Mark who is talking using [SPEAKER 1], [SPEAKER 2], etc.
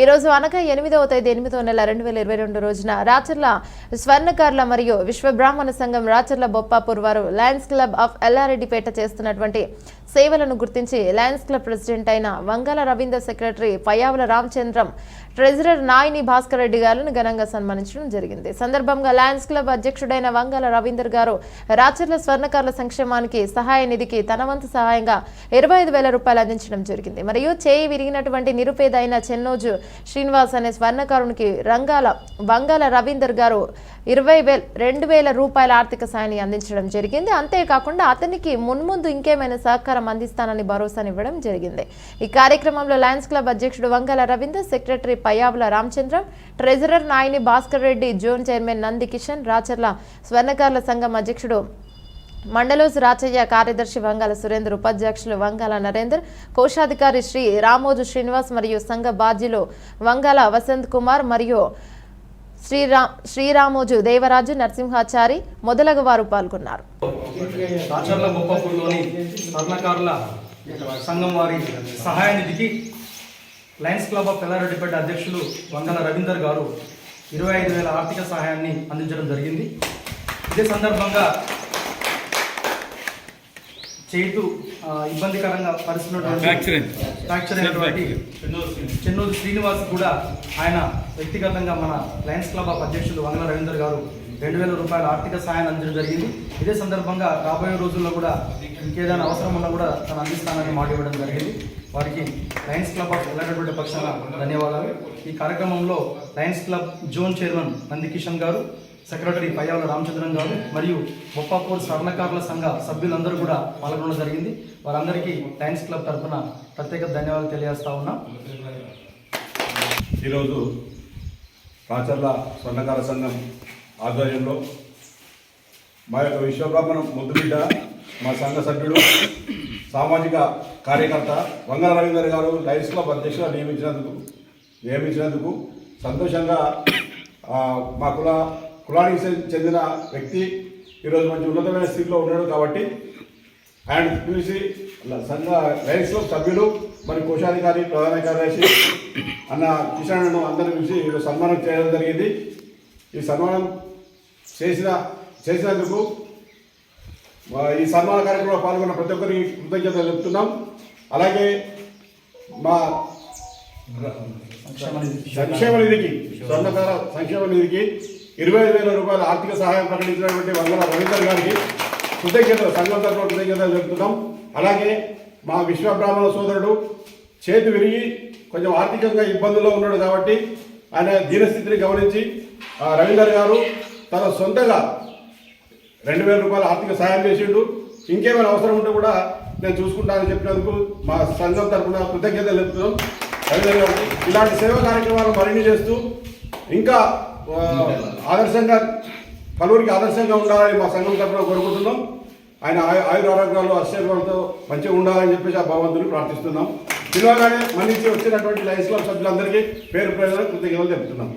[SPEAKER 1] ఈ రోజు అనగా ఎనిమిదవ తేదీ ఎనిమిదో నెల రెండు వేల ఇరవై రెండు రోజున రాచర్ల స్వర్ణకారుల మరియు విశ్వ బ్రాహ్మణ సంఘం రాచర్ల బొప్పాపూర్ వారు లయన్స్ క్లబ్ ఆఫ్ ఎల్లారెడ్డిపేట చేస్తున్నటువంటి సేవలను గుర్తించి లయన్స్ క్లబ్ ప్రెసిడెంట్ అయిన వంగల రవీందర్ సెక్రటరీ పయ్యావుల రామచంద్రం ట్రెజరర్ నాయిని భాస్కర్ రెడ్డి గారిని ఘనంగా సన్మానించడం జరిగింది. సందర్భంగా లయన్స్ క్లబ్ అధ్యక్షుడైన వంగల రవీందర్ గారు రాచర్ల స్వర్ణకారుల సంక్షేమానికి సహాయ నిధికి తన వంతు సహాయంగా ఇరవై ఐదు వేల రూపాయలు అందించడం జరిగింది. మరియు చేయి విరిగినటువంటి నిరుపేద అయిన చెన్నోజు శ్రీనివాస్ అనే స్వర్ణకారునికి రంగాల వంగాల రవీందర్ గారు ఇరవై వేల రెండు వేల రూపాయల ఆర్థిక సాయాన్ని అందించడం జరిగింది. అంతేకాకుండా అతనికి మున్ముందు ఇంకేమైనా సహకారం అందిస్తానని భరోసానివ్వడం జరిగింది. ఈ కార్యక్రమంలో లయన్స్ క్లబ్ అధ్యక్షుడు Vangala Ravinder secretary Payyavula Ramachandram treasurer Nayani Bhaskar Reddy zone chairman Nandi Kishan Racharla స్వర్ణకారుల సంఘం అధ్యక్షుడు మండలోజు రాచయ్య కార్యదర్శి వంగాల సురేందర్ ఉపాధ్యక్షులు వంగాల నరేందర్ కోశాధికారి శ్రీ రామోజు శ్రీనివాస్ మరియు సంఘ బాధ్యులు వంగాల వసంత్ కుమార్ మరియు శ్రీరా శ్రీరామోజు దేవరాజు నరసింహాచారి మొదలగు వారు పాల్గొన్నారు.
[SPEAKER 2] సంఘం వారి సహాయ నిధికి లయన్స్ క్లబ్ ఆఫ్ ఎల్లారెడ్డిపేట అధ్యక్షులు వంగల రవీందర్ గారు ఇరవై ఐదు వేల ఆర్థిక సహాయాన్ని అందించడం జరిగింది. ఇదే సందర్భంగా చేతు ఇబ్బందికరంగా పరిస్థితున్నటువంటి ఫ్రాక్చర్ అయినటువంటి చెన్నూరు శ్రీనివాస్. కూడా ఆయన వ్యక్తిగతంగా మన లయన్స్ క్లబ్ ఆఫ్ అధ్యక్షులు వంగల రవీందర్ గారు రెండు వేల రూపాయల ఆర్థిక సహాయాన్ని అందించడం జరిగింది. ఇదే సందర్భంగా రాబోయే రోజుల్లో కూడా ఇంకేదైనా అవసరం ఉన్నా కూడా తను అందిస్తానని మాట ఇవ్వడం జరిగింది. వారికి లయన్స్ క్లబ్ ఆఫ్ ఎల్లటువంటి పక్షాన ధన్యవాదాలు. ఈ కార్యక్రమంలో Lions club zone chairman Nandikishan garu secretary Payyavula Ramachandran గారు మరియు బొప్పాపూర్ స్వర్ణకారుల సంఘ సభ్యులందరూ కూడా పాల్గొనడం జరిగింది. వారందరికీ టైమ్స్ క్లబ్ తరఫున ప్రత్యేక ధన్యవాదాలు తెలియజేస్తా ఉన్నాం.
[SPEAKER 3] ఈరోజు రాచర్ల స్వర్ణకార సంఘం ఆధ్వర్యంలో మా యొక్క విశ్వబ్రాహ్మణం ముద్దుబిడ్డ మా సంఘ సభ్యుడు సామాజిక కార్యకర్త వంగల రవీందర్ గారు లైన్స్ క్లబ్ అధ్యక్షుగా నియమించినందుకు నియమించినందుకు సంతోషంగా మా కుల కులానికి చెందిన వ్యక్తి ఈరోజు మంచి ఉన్నతమైన స్థితిలో ఉన్నాడు కాబట్టి ఆయన పిలిచి సంఘ లయన్స్ క్లబ్ సభ్యులు మరి కోశాధికారి ప్రధాన కార్యదర్శి అన్న కిషన్ను అందరిని పిలిచి ఈరోజు సన్మానం చేయడం జరిగింది. ఈ సన్మానం చేసిన చేసినందుకు ఈ సన్మాన కార్యక్రమంలో పాల్గొన్న ప్రతి ఒక్కరికి కృతజ్ఞతలు చెప్తున్నాం అలాగే మా సంక్షేమ నిధికి స్వర్ణకార సంక్షేమ నిధికి ఇరవై ఐదు వేల రూపాయల ఆర్థిక సహాయం ప్రకటించినటువంటి వందల రవీందర్ గారికి కృతజ్ఞతలు. సంఘం తరఫున కృతజ్ఞతలు చెప్తున్నాం అలాగే మా విశ్వ బ్రాహ్మణ సోదరుడు చేతి విరిగి కొంచెం ఆర్థికంగా ఇబ్బందుల్లో ఉన్నాడు కాబట్టి ఆయన దీనస్థితిని గమనించి ఆ, రవీందర్ గారు తన సొంతగా రెండు వేల రూపాయల ఆర్థిక సహాయం చేసిండు. ఇంకేమైనా అవసరం ఉంటే కూడా నేను చూసుకుంటానని చెప్పినందుకు మా సంఘం తరఫున కృతజ్ఞతలు చెప్తున్నాం రవీందర్ గారు ఇలాంటి సేవా కార్యక్రమాలు మరిన్ని చేస్తూ ఇంకా ఆదర్శంగా పలువురికి ఆదర్శంగా ఉండాలని మా సంఘం తరఫున కోరుకుంటున్నాం. ఆయన ఆయు ఆయుర ఆరోగ్యాలు ఆశీర్వాదంతో మంచిగా ఉండాలని చెప్పేసి ఆ భగవంతుని ప్రార్థిస్తున్నాం. పిలవగానే మనిషి వచ్చినటువంటి లైన్స్ క్లబ్ సభ్యులందరికీ పేరు పేరు కృతజ్ఞతలు చెప్తున్నాం